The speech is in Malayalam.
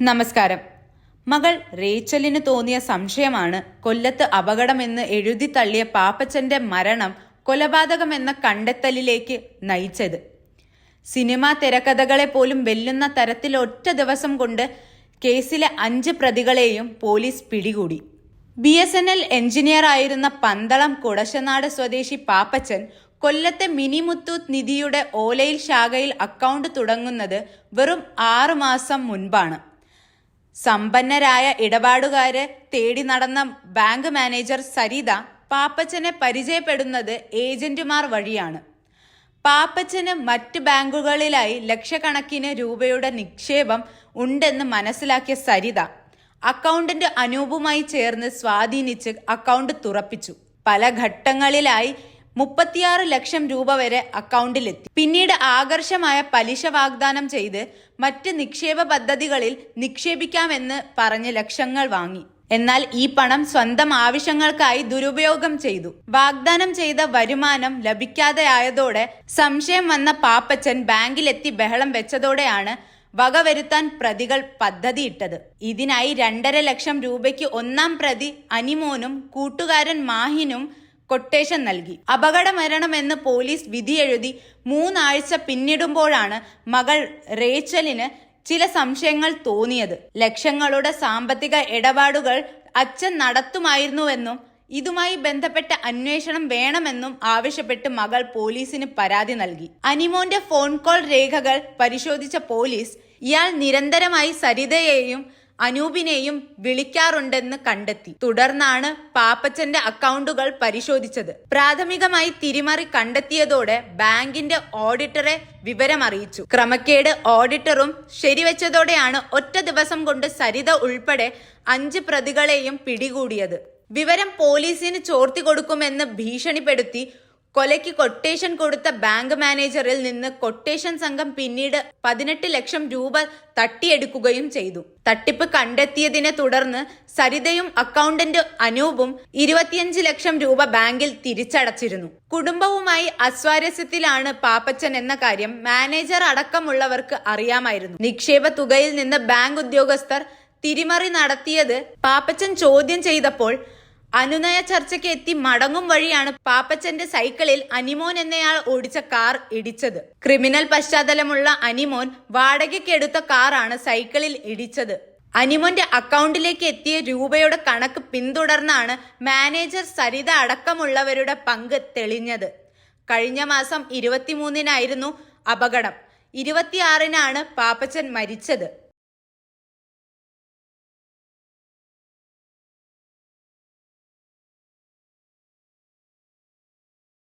നമസ്കാരം. മകൾ റേച്ചലിന് തോന്നിയ സംശയമാണ് കൊല്ലത്ത് അപകടമെന്ന് എഴുതി തള്ളിയ പാപ്പച്ചന്റെ മരണം കൊലപാതകമെന്ന കണ്ടെത്തലിലേക്ക് നയിച്ചത്. സിനിമാ തിരക്കഥകളെ പോലും വെല്ലുന്ന തരത്തിൽ ഒറ്റ ദിവസം കൊണ്ട് കേസിലെ അഞ്ച് പ്രതികളെയും പോലീസ് പിടികൂടി. B S N L engineer ആയിരുന്ന പന്തളം കുടശനാട് സ്വദേശി പാപ്പച്ചൻ കൊല്ലത്തെ മിനിമുത്തൂത്ത് നിധിയുടെ ഓലയിൽ ശാഖയിൽ അക്കൗണ്ട് തുടങ്ങുന്നത് വെറും ആറുമാസം മുൻപാണ്. സമ്പന്നരായ ഇടപാടുകാരെ തേടി നടന്ന ബാങ്ക് മാനേജർ സരിത പാപ്പച്ചനെ പരിചയപ്പെടുന്നത് ഏജന്റുമാർ വഴിയാണ്. പാപ്പച്ചന് മറ്റ് ബാങ്കുകളിലായി ലക്ഷക്കണക്കിന് രൂപയുടെ നിക്ഷേപം ഉണ്ടെന്ന് മനസ്സിലാക്കിയ സരിത അക്കൗണ്ടിന്റെ അനൂപുമായി ചേർന്ന് സ്വാധീനിച്ച് അക്കൗണ്ട് തുറപ്പിച്ചു. പല ഘട്ടങ്ങളിലായി മുപ്പത്തിയാറ് ലക്ഷം രൂപ വരെ അക്കൗണ്ടിലെത്തി. പിന്നീട് ആകർഷമായ പലിശ വാഗ്ദാനം ചെയ്ത് മറ്റ് നിക്ഷേപ പദ്ധതികളിൽ നിക്ഷേപിക്കാമെന്ന് പറഞ്ഞ് ലക്ഷങ്ങൾ വാങ്ങി. എന്നാൽ ഈ പണം സ്വന്തം ആവശ്യങ്ങൾക്കായി ദുരുപയോഗം ചെയ്തു. വാഗ്ദാനം ചെയ്ത വരുമാനം ലഭിക്കാതെയായതോടെ സംശയം വന്ന പാപ്പച്ചൻ ബാങ്കിലെത്തി ബഹളം വെച്ചതോടെയാണ് വകവരുത്താൻ പ്രതികൾ പദ്ധതിയിട്ടത്. ഇതിനായി രണ്ടര ലക്ഷം രൂപയ്ക്ക് ഒന്നാം പ്രതി അനിമോനും കൂട്ടുകാരൻ മാഹിനും കൊട്ടേഷൻ നൽകി. അപകട മരണമെന്ന് പോലീസ് വിധിയെഴുതി മൂന്നാഴ്ച പിന്നിടുമ്പോഴാണ് മകൾ റേച്ചലിന് ചില സംശയങ്ങൾ തോന്നിയത്. ലക്ഷങ്ങളുടെ സാമ്പത്തിക ഇടപാടുകൾ അച്ഛൻ നടത്തുമായിരുന്നുവെന്നും ഇതുമായി ബന്ധപ്പെട്ട അന്വേഷണം വേണമെന്നും ആവശ്യപ്പെട്ട് മകൾ പോലീസിന് പരാതി നൽകി. അനിമോന്റെ ഫോൺ കോൾ രേഖകൾ പരിശോധിച്ച പോലീസ് ഇയാൾ നിരന്തരമായി സരിതയെയും അനൂപിനെയും വിളിക്കാറുണ്ടെന്ന് കണ്ടെത്തി. തുടർന്നാണ് പാപ്പച്ചന്റെ അക്കൗണ്ടുകൾ പരിശോധിച്ചത്. പ്രാഥമികമായി തിരിമറി കണ്ടെത്തിയതോടെ ബാങ്കിന്റെ ഓഡിറ്ററെ വിവരമറിയിച്ചു. ക്രമക്കേട് ഓഡിറ്ററും ശരിവെച്ചതോടെയാണ് ഒറ്റ ദിവസം കൊണ്ട് സരിത ഉൾപ്പെടെ അഞ്ച് പ്രതികളെയും പിടികൂടിയത്. വിവരം പോലീസിന് ചോർത്തി കൊടുക്കുമെന്ന് ഭീഷണിപ്പെടുത്തി കൊലയ്ക്ക് കൊട്ടേഷൻ കൊടുത്ത ബാങ്ക് മാനേജറിൽ നിന്ന് കൊട്ടേഷൻ സംഘം പിന്നീട് പതിനെട്ട് ലക്ഷം രൂപ തട്ടിയെടുക്കുകയും ചെയ്തു. തട്ടിപ്പ് കണ്ടെത്തിയതിനെ തുടർന്ന് സരിതയും അക്കൗണ്ടന്റ് അനൂപും ഇരുപത്തിയഞ്ച് ലക്ഷം രൂപ ബാങ്കിൽ തിരിച്ചടച്ചിരുന്നു. കുടുംബവുമായി അസ്വാരസ്യത്തിലാണ് പാപ്പച്ചൻ എന്ന കാര്യം മാനേജർ അടക്കമുള്ളവർക്ക് അറിയാമായിരുന്നു. നിക്ഷേപ തുകയിൽ നിന്ന് ബാങ്ക് ഉദ്യോഗസ്ഥർ തിരിമറി നടത്തിയത് പാപ്പച്ചൻ ചോദ്യം ചെയ്തപ്പോൾ അനുനയ ചർച്ചയ്ക്ക് എത്തി മടങ്ങും വഴിയാണ് പാപ്പച്ചന്റെ സൈക്കിളിൽ അനിമോൻ എന്നയാൾ ഓടിച്ച കാർ ഇടിച്ചത്. ക്രിമിനൽ പശ്ചാത്തലമുള്ള അനിമോൻ വാടകയ്ക്കെടുത്ത കാറാണ് സൈക്കിളിൽ ഇടിച്ചത്. അനിമോന്റെ അക്കൗണ്ടിലേക്ക് എത്തിയ രൂപയുടെ കണക്ക് പിന്തുടർന്നാണ് മാനേജർ സരിത അടക്കമുള്ളവരുടെ പങ്ക് തെളിഞ്ഞത്. കഴിഞ്ഞ മാസം ഇരുപത്തിമൂന്നിനായിരുന്നു അപകടം. ഇരുപത്തിയാറിനാണ് പാപ്പച്ചൻ മരിച്ചത്.